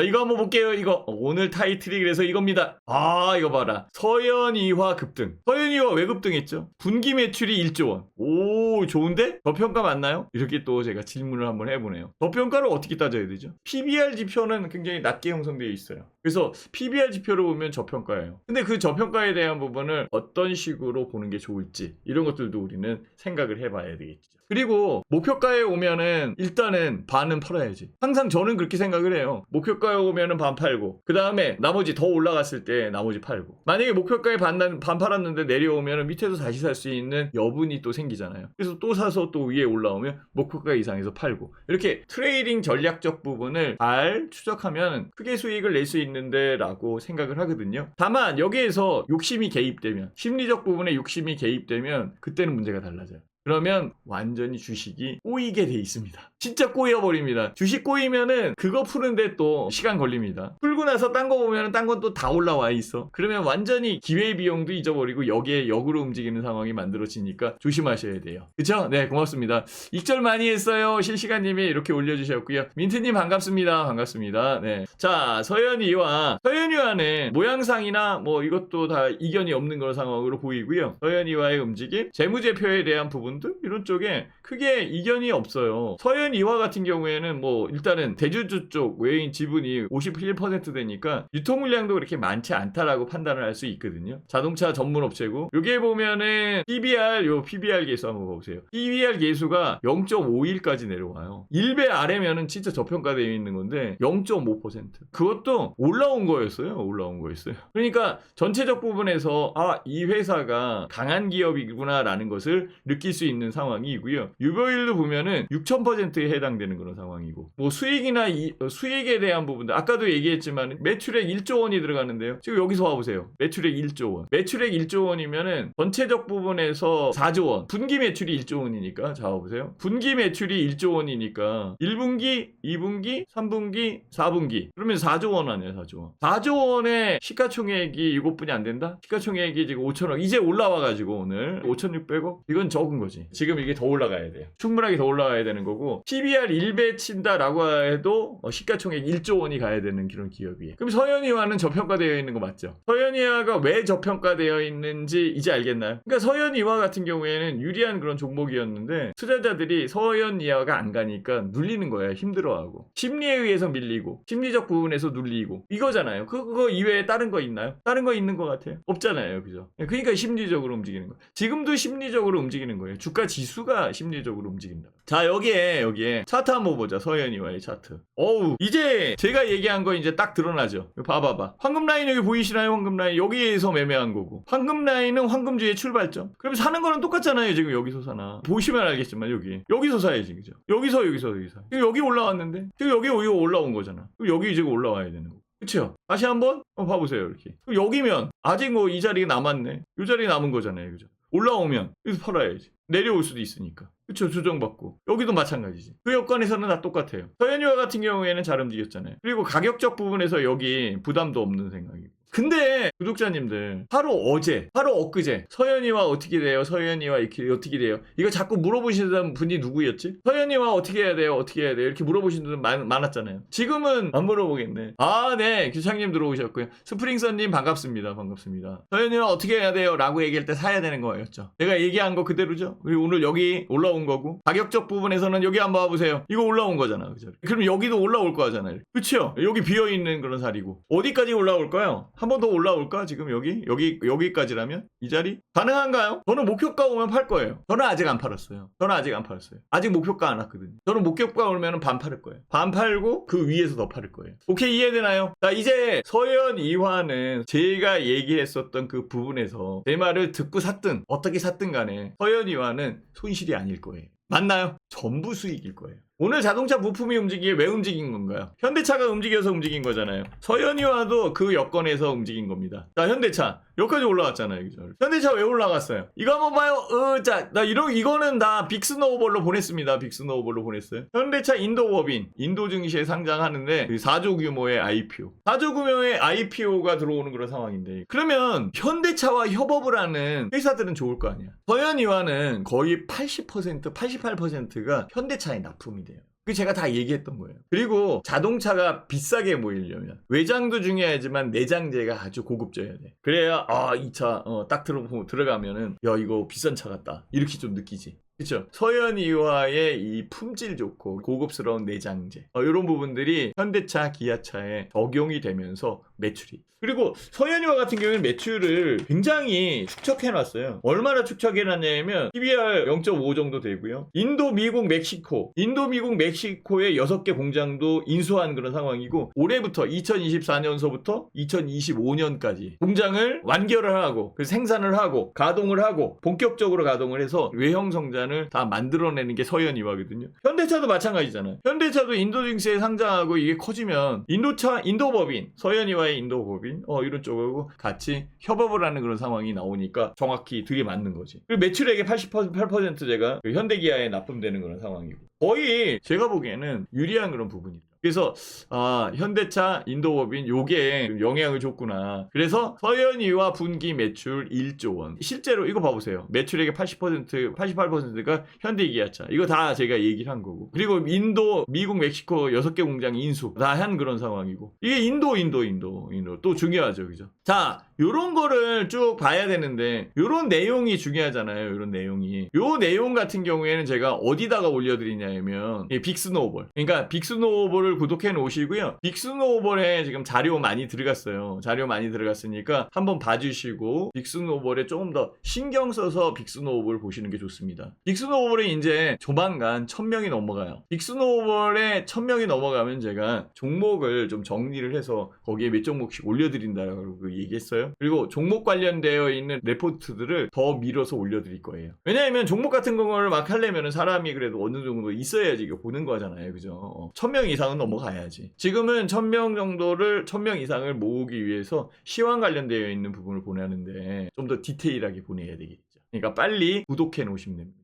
자, 이거 한번 볼게요. 이거 어, 오늘 타이틀이 그래서 이겁니다. 아 이거 봐라. 서현이화 급등. 서현이화 왜 급등했죠? 분기 매출이 1조 원. 오 좋은데? 저평가 맞나요? 이렇게 또 제가 질문을 한번 해보네요. 저평가를 어떻게 따져야 되죠? PBR 지표는 굉장히 낮게 형성되어 있어요. 그래서 PBR 지표를 보면 저평가예요. 근데 그 저평가에 대한 부분을 어떤 식으로 보는 게 좋을지 이런 것들도 우리는 생각을 해봐야 되겠죠. 그리고 목표가에 오면은 일단은 반은 팔아야지. 항상 저는 그렇게 생각을 해요. 목표가에 오면은 반 팔고 그 다음에 나머지 더 올라갔을 때 나머지 팔고 만약에 목표가에 반, 반 팔았는데 내려오면은 밑에서 다시 살 수 있는 여분이 또 생기잖아요. 그래서 또 사서 또 위에 올라오면 목표가 이상에서 팔고 이렇게 트레이딩 전략적 부분을 잘 추적하면 크게 수익을 낼 수 있는데 라고 생각을 하거든요. 다만 여기에서 욕심이 개입되면 심리적 부분에 욕심이 개입되면 그때는 문제가 달라져요. 그러면 완전히 주식이 꼬이게 돼 있습니다. 진짜 꼬여버립니다. 주식 꼬이면은 그거 푸는데 또 시간 걸립니다. 풀고 나서 딴 거 보면은 딴 건 또 다 올라와 있어. 그러면 완전히 기회 비용도 잊어버리고 여기에 역으로 움직이는 상황이 만들어지니까 조심하셔야 돼요. 그쵸? 네, 고맙습니다. 익절 많이 했어요. 실시간님이 이렇게 올려주셨고요. 민트님 반갑습니다. 반갑습니다. 네. 자, 서현이와, 서현이와는 모양상이나 뭐 이것도 다 이견이 없는 그런 상황으로 보이고요. 서현이와의 움직임, 재무제표에 대한 부분 들, 이런 쪽에 크게 이견이 없어요. 서현 이와 같은 경우에는 뭐 일단은 대주주 쪽 외인 지분이 51% 되니까 유통 물량도 그렇게 많지 않다라고 판단을 할 수 있거든요. 자동차 전문 업체고 여기에 보면은 PBR 요 PBR 계수 한번 보세요. PBR 계수가 0.51까지 내려와요. 1배 아래면은 진짜 저평가되어 있는 건데 0.5% 그것도 올라온 거였어요. 올라온 거였어요. 그러니까 전체적 부분에서 아 이 회사가 강한 기업이구나라는 것을 느낄 수 있는 상황이고요. 유보율도 보면은 6,000%에 해당되는 그런 상황이고 뭐 수익이나 이, 어, 수익에 대한 부분들 아까도 얘기했지만 매출액 1조 원이 들어가는데요. 지금 여기서 와 보세요. 매출액 1조 원. 매출액 1조 원이면은 전체적 부분에서 4조 원. 분기 매출이 1조 원이니까 자 와보세요. 분기 매출이 1조 원이니까 1분기, 2분기, 3분기, 4분기 그러면 4조 원 아니에요 4조 원. 4조 원의 시가총액이 이것뿐이 안 된다? 시가총액이 지금 5천억 이제 올라와 가지고 오늘 5,600억 이건 적은 거 지. 지금 이게 더 올라가야 돼요. 충분하게 더 올라가야 되는 거고 PBR 1배 친다라고 해도 어, 시가총액 1조 원이 가야 되는 그런 기업이에요. 그럼 서현이와는 저평가되어 있는 거 맞죠? 서현이와가 왜 저평가되어 있는지 이제 알겠나요? 그러니까 서현이와 같은 경우에는 유리한 그런 종목이었는데 투자자들이 서현이와가 안 가니까 눌리는 거야 힘들어하고 심리에 의해서 밀리고 심리적 부분에서 눌리고 이거잖아요. 그- 그거 이외에 다른 거 있나요? 다른 거 있는 것 같아요. 없잖아요, 그죠? 그러니까 심리적으로 움직이는 거. 지금도 심리적으로 움직이는 거예요. 주가 지수가 심리적으로 움직인다. 자 여기에 여기에 차트 한번 보자. 서현이와의 차트. 어우 이제 제가 얘기한 거 이제 딱 드러나죠. 봐봐봐. 황금 라인 여기 보이시나요? 황금 라인 여기에서 매매한 거고. 황금 라인은 황금주의 출발점. 그럼 사는 거는 똑같잖아요. 지금 여기서 사나. 보시면 알겠지만 여기 여기서 사야지, 그죠? 여기서 여기서 여기서. 여기 올라왔는데 지금 여기 여기 올라온 거잖아. 그럼 여기 지금 올라와야 되는 거. 그쵸? 다시 한번 한번 봐보세요 이렇게 여기면 아직 뭐 이 자리 남았네 이 자리 남은 거잖아요 그죠 올라오면 여기서 팔아야지 내려올 수도 있으니까. 그쵸? 조정받고. 여기도 마찬가지지. 그 여건에서는 다 똑같아요. 서현이와 같은 경우에는 잘 움직였잖아요. 그리고 가격적 부분에서 여기 부담도 없는 생각이고 근데 구독자님들 하루 어제 하루 엊그제 서현이와 어떻게 돼요? 서현이와 이렇게 어떻게 돼요? 이거 자꾸 물어보시는 분이 누구였지? 서현이와 어떻게 해야 돼요? 어떻게 해야 돼요? 이렇게 물어보시는 분들 많, 많았잖아요. 지금은 안 물어보겠네. 아네. 규창님 들어오셨고요. 스프링선님 반갑습니다. 반갑습니다. 서현이와 어떻게 해야 돼요? 라고 얘기할 때 사야 되는 거였죠. 내가 얘기한 거 그대로죠? 그리고 오늘 여기 올라온 거고 가격적 부분에서는 여기 한번 봐보세요. 이거 올라온 거잖아. 그죠? 그럼 여기도 올라올 거잖아요. 그쵸? 여기 비어있는 그런 자리고. 어디까지 올라올까요 한 번 더 올라올까 지금 여기? 여기 여기까지라면? 이 자리? 가능한가요? 저는 목표가 오면 팔 거예요. 저는 아직 안 팔았어요. 저는 아직 안 팔았어요. 아직 목표가 안 왔거든요. 저는 목표가 오면 반 팔을 거예요. 반 팔고 그 위에서 더 팔을 거예요. 오케이 이해되나요? 자 이제 서현 이화는 제가 얘기했었던 그 부분에서 내 말을 듣고 샀든 어떻게 샀든 간에 서현 이화는 손실이 아닐 거예요. 맞나요? 전부 수익일 거예요. 오늘 자동차 부품이 움직이게 왜 움직인 건가요? 현대차가 움직여서 움직인 거잖아요. 서현이와도 그 여건에서 움직인 겁니다. 자, 현대차. 여기까지 올라갔잖아요. 그죠? 현대차 왜 올라갔어요? 이거 한번 봐요. 어, 자, 나 이런, 이거는 다 빅스노우볼로 보냈습니다. 빅스노우볼로 보냈어요. 현대차 인도법인, 인도 증시에 상장하는데 그 4조 규모의 IPO. 4조 규모의 IPO가 들어오는 그런 상황인데. 그러면 현대차와 협업을 하는 회사들은 좋을 거 아니야. 서현이와는 거의 80%, 88%가 현대차에 납품이. 그 제가 다 얘기했던 거예요. 그리고 자동차가 비싸게 모이려면 외장도 중요하지만 내장재가 아주 고급져야 돼. 그래야 아 이 차딱 들어 들어가면은 야 이거 비싼 차 같다 이렇게 좀 느끼지. 그렇죠. 서현이와의 이 품질 좋고 고급스러운 내장재 어, 이런 부분들이 현대차, 기아차에 적용이 되면서 매출이. 그리고 서현이와 같은 경우에는 매출을 굉장히 축적해놨어요. 얼마나 축적해놨냐면 PBR 0.5 정도 되고요. 인도, 미국, 멕시코, 인도, 미국, 멕시코의 6개 공장도 인수한 그런 상황이고 올해부터 2024년서부터 2025년까지 공장을 완결을 하고 그 생산을 하고 가동을 하고 본격적으로 가동을 해서 외형 성장을 다 만들어내는 게 서현이와거든요. 현대차도 마찬가지잖아요. 현대차도 인도 증시에 상장하고 이게 커지면 인도차 인도법인 서현이와 의 인도 법인 어 이런 쪽하고 같이 협업을 하는 그런 상황이 나오니까 정확히 되게 맞는 거지. 그리고 매출액의 88% 제가 그 현대기아에 납품되는 그런 상황이고 거의 제가 보기에는 유리한 그런 부분이다. 그래서 아 현대차 인도법인 요게 영향을 줬구나. 그래서 서현이와 분기 매출 1조 원. 실제로 이거 봐보세요. 매출액의 80% 88%가 현대기아차. 이거 다 제가 얘기를 한 거고. 그리고 인도, 미국, 멕시코 6개 공장 인수 다 한 그런 상황이고. 이게 인도, 인도, 인도, 인도 또 중요하죠, 그죠? 자, 요런 거를 쭉 봐야 되는데 요런 내용이 중요하잖아요. 요런 내용이. 요 내용 같은 경우에는 제가 어디다가 올려드리냐면 이 빅스노우볼. 그러니까 빅스노우볼 을 구독해 놓으시고요. 빅스노우볼에 지금 자료 많이 들어갔어요. 자료 많이 들어갔으니까 한번 봐주시고 빅스노우볼에 조금 더 신경 써서 빅스노우볼 보시는 게 좋습니다. 빅스노우볼이 이제 조만간 1000명이 넘어가요. 빅스노우볼에 1000명이 넘어가면 제가 종목을 좀 정리를 해서 거기에 몇 종목씩 올려드린다라고 그 얘기했어요. 그리고 종목 관련되어 있는 레포트들을 더 밀어서 올려드릴 거예요. 왜냐하면 종목 같은 거를 막 하려면 사람이 그래도 어느 정도 있어야지 보는 거잖아요. 그죠? 어, 1000명 이상은 넘어가야지. 지금은 1000명 정도를 1000명 이상을 모으기 위해서 시황 관련되어 있는 부분을 보내는데 좀 더 디테일하게 보내야 되겠죠. 그러니까 빨리 구독해 놓으시면 됩니다.